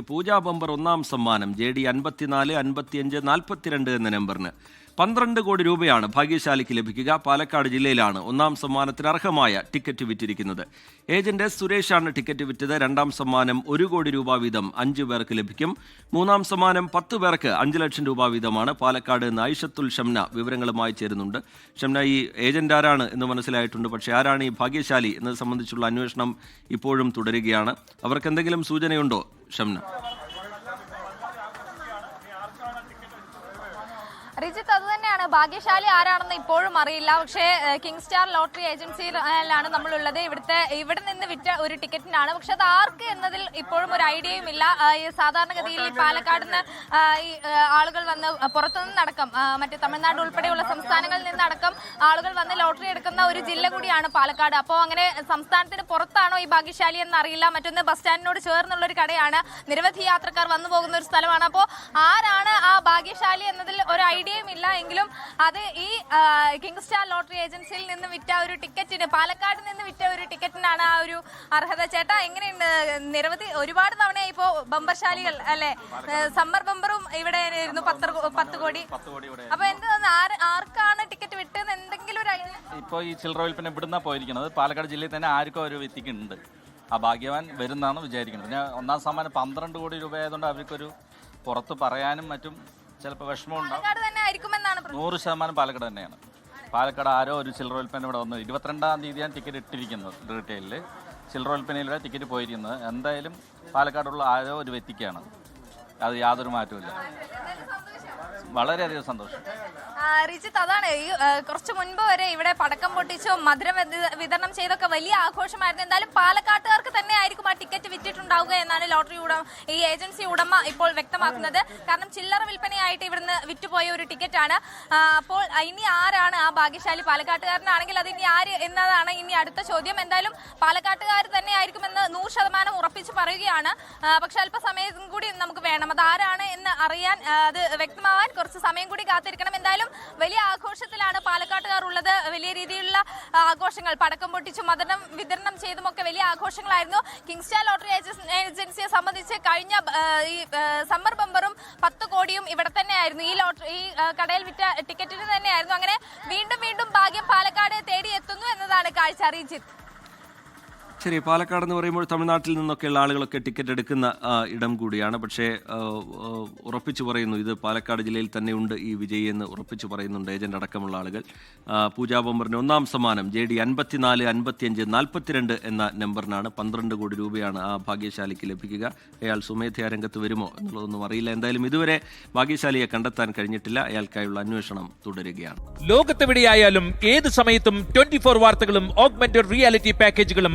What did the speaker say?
പൂജാ bumper ഒന്നാം സമ്മാനം J D അൻപത്തിനാല് അൻപത്തിയഞ്ച് നാൽപ്പത്തിരണ്ട് എന്ന നമ്പറിന്. പന്ത്രണ്ട് കോടി രൂപയാണ് ഭാഗ്യശാലിക്ക് ലഭിക്കുക. പാലക്കാട് ജില്ലയിലാണ് ഒന്നാം സമ്മാനത്തിന് അർഹമായ ടിക്കറ്റ് വിറ്റിരിക്കുന്നത്. ഏജന്റ് എസ് സുരേഷാണ് ടിക്കറ്റ് വിറ്റത്. രണ്ടാം സമ്മാനം ഒരു കോടി രൂപ വീതം അഞ്ചു പേർക്ക് ലഭിക്കും. മൂന്നാം സമ്മാനം പത്ത് പേർക്ക് അഞ്ച് ലക്ഷം രൂപ വീതമാണ്. പാലക്കാട് നൈഷത്തുൽ ഷംന വിവരങ്ങളുമായി ചേരുന്നുണ്ട്. ഷംന ഈ ഏജന്റ് ആരാണ് എന്ന് മനസ്സിലായിട്ടുണ്ട്. പക്ഷേ ആരാണ് ഈ ഭാഗ്യശാലി എന്നത് സംബന്ധിച്ചുള്ള അന്വേഷണം ഇപ്പോഴും തുടരുകയാണ്. അവർക്ക് എന്തെങ്കിലും സൂചനയുണ്ടോ ഷംന? റിജിത്ത് അത് തന്നെയാണ്. ഭാഗ്യശാലി ആരാണെന്ന് ഇപ്പോഴും അറിയില്ല. പക്ഷേ കിങ് സ്റ്റാർ ലോട്ടറി ഏജൻസിയിലാണ് നമ്മളുള്ളത്. ഇവിടുത്തെ ഇവിടെ നിന്ന് വിറ്റ ഒരു ടിക്കറ്റിനാണ്. പക്ഷെ അത് ആർക്ക് എന്നതിൽ ഇപ്പോഴും ഒരു ഐഡിയയും ഇല്ല. സാധാരണഗതിയിൽ പാലക്കാട് നിന്ന് ഈ ആളുകൾ വന്ന് പുറത്തുനിന്നടക്കം മറ്റു തമിഴ്നാട് ഉൾപ്പെടെയുള്ള സംസ്ഥാനങ്ങളിൽ നിന്നടക്കം ആളുകൾ വന്ന് ലോട്ടറി എടുക്കുന്ന ഒരു ജില്ല കൂടിയാണ് പാലക്കാട്. അപ്പോൾ അങ്ങനെ സംസ്ഥാനത്തിന് പുറത്താണോ ഈ ഭാഗ്യശാലി എന്ന് അറിയില്ല മറ്റൊന്ന് ബസ് സ്റ്റാൻഡിനോട് ചേർന്നുള്ള ഒരു കടയാണ്. നിരവധി യാത്രക്കാർ വന്നു പോകുന്ന ഒരു സ്ഥലമാണ്. അപ്പോൾ ആരാണ് ആ ഭാഗ്യശാലി എന്നതിൽ ഒരു ഐഡിയയും ഇല്ല എങ്കിലും അത് ഈ കിങ് സ്റ്റാർ ലോട്ടറി ഏജൻസിയിൽ നിന്ന് വിറ്റ ഒരു ടിക്കറ്റിന് പാലക്കാട് നിന്ന് വിറ്റ ഒരു ടിക്കറ്റിനാണ് ആ ഒരു അർഹത. ചേട്ടാ എങ്ങനെയുണ്ട്? നിരവധി ഒരുപാട് തവണ ഇപ്പോ ബമ്പർശാലികൾ അല്ലെ സമ്മർ ബമ്പറും ഇവിടെ ആയിരുന്നു പത്ത് പത്ത് കോടി. അപ്പൊ എന്ത് ആർക്കാണ് ടിക്കറ്റ് വിട്ടത് എന്തെങ്കിലും ഒരു ഇപ്പോൾ ഈ ചില്ലറ വിൽപ്പന ഇവിടുന്ന പോയിരിക്കുന്നത്. പാലക്കാട് ജില്ലയിൽ തന്നെ ആർക്കും ഒരു വ്യക്തിക്കുണ്ട്. ആ ഭാഗ്യവാൻ വരുന്നതാണ് വിചാരിക്കുന്നത്. പിന്നെ ഒന്നാം സമ്മാനം പന്ത്രണ്ട് കോടി രൂപ ആയതുകൊണ്ട് അവർക്കൊരു പുറത്ത് പറയാനും മറ്റും ചിലപ്പോൾ വിഷമമുണ്ടാവും. നൂറ് ശതമാനം പാലക്കാട് തന്നെയാണ്. പാലക്കാട് ആരോ ഒരു ചില്ലറ വിൽപ്പന ഇവിടെ വന്നു ഇരുപത്തിരണ്ടാം തീയതിയാണ് ടിക്കറ്റ് ഇട്ടിരിക്കുന്നത് റീറ്റെയിലിൽ ചില്ലറ വിൽപ്പനയിലൂടെ ടിക്കറ്റ് പോയിരിക്കുന്നത്. എന്തായാലും പാലക്കാടുള്ള ആരോ ഒരു വ്യക്തിക്കാണ്. അത് യാതൊരു മാറ്റവുമില്ല. വളരെയധികം സന്തോഷം. റിജിത്ത് അതാണ്. ഈ കുറച്ച് മുൻപ് വരെ ഇവിടെ പടക്കം പൊട്ടിച്ചോ മധുരം വിതരണം ചെയ്തൊക്കെ വലിയ ആഘോഷമായിരുന്നു. എന്തായാലും പാലക്കാട്ടുകാർക്ക് തന്നെ ആയിരിക്കും ആ ടിക്കറ്റ് വിറ്റിട്ടുണ്ടാവുക എന്നാണ് ലോട്ടറി ഉടമ ഈ ഏജൻസി ഉടമ ഇപ്പോൾ വ്യക്തമാക്കുന്നത്. കാരണം ചില്ലറ വിൽപ്പനയായിട്ട് ഇവിടുന്ന് വിറ്റുപോയ ഒരു ടിക്കറ്റാണ് അപ്പോൾ ഇനി ആരാണ് ആ ഭാഗ്യശാലി പാലക്കാട്ടുകാരനാണെങ്കിൽ അത് ഇനി ആര് എന്നതാണ് ഇനി അടുത്ത ചോദ്യം. എന്തായാലും പാലക്കാട്ടുകാർ തന്നെ ഉറപ്പിച്ച് പറയുകയാണ്. പക്ഷെ അല്പസമയം കൂടി നമുക്ക് വേണം. അത് ആരാണ് എന്ന് അറിയാൻ അത് വ്യക്തമാവാൻ കുറച്ച് സമയം കൂടി കാത്തിരിക്കണം. എന്തായാലും വലിയ ആഘോഷത്തിലാണ് പാലക്കാട്ടുകാർ ഉള്ളത്. വലിയ രീതിയിലുള്ള ആഘോഷങ്ങൾ പടക്കം പൊട്ടിച്ചും മതനം വിതരണം ചെയ്തുമൊക്കെ വലിയ ആഘോഷങ്ങളായിരുന്നു. കിങ്സ്റ്റാർ ലോട്ടറി ഏജൻസ് ഏജൻസിയെ സംബന്ധിച്ച് കഴിഞ്ഞ ഈ സമ്മർ ബമ്പറും പത്ത് കോടിയും ഇവിടെ തന്നെയായിരുന്നു. ഈ ലോട്ടറി ഈ കടയിൽ വിറ്റ ടിക്കറ്റിന് തന്നെയായിരുന്നു. അങ്ങനെ വീണ്ടും വീണ്ടും ഭാഗ്യം പാലക്കാട് തേടി എത്തുന്നു എന്നതാണ് കാഴ്ച. അറിയിച്ചിട്ട് ശരി പാലക്കാട് എന്ന് പറയുമ്പോൾ തമിഴ്നാട്ടിൽ നിന്നൊക്കെയുള്ള ആളുകളൊക്കെ ടിക്കറ്റ് എടുക്കുന്ന ഇടം കൂടിയാണ്. പക്ഷേ ഉറപ്പിച്ചു പറയുന്നു ഇത് പാലക്കാട് ജില്ലയിൽ തന്നെയുണ്ട് ഈ വിജയി എന്ന് ഉറപ്പിച്ചു പറയുന്നുണ്ട് ഏജന്റ് അടക്കമുള്ള ആളുകൾ. പൂജാ ബൊമ്പറിന് ഒന്നാം സമ്മാനം ജെ ഡി അൻപത്തിനാല് അൻപത്തിയഞ്ച് നാൽപ്പത്തിരണ്ട് എന്ന നമ്പറിനാണ് പന്ത്രണ്ട് കോടി രൂപയാണ് ആ ഭാഗ്യശാലിക്ക് ലഭിക്കുക. അയാൾ സുമേധയാ രംഗത്ത് വരുമോ എന്നുള്ളതൊന്നും അറിയില്ല. എന്തായാലും ഇതുവരെ ഭാഗ്യശാലിയെ കണ്ടെത്താൻ കഴിഞ്ഞിട്ടില്ല. അയാൾക്കായുള്ള അന്വേഷണം തുടരുകയാണ്. ലോകത്തെവിടെയായാലും ഏത് സമയത്തും ട്വന്റി ഫോർ വാർത്തകളും ഓഗ്മെന്റഡ് റിയാലിറ്റി പാക്കേജുകളും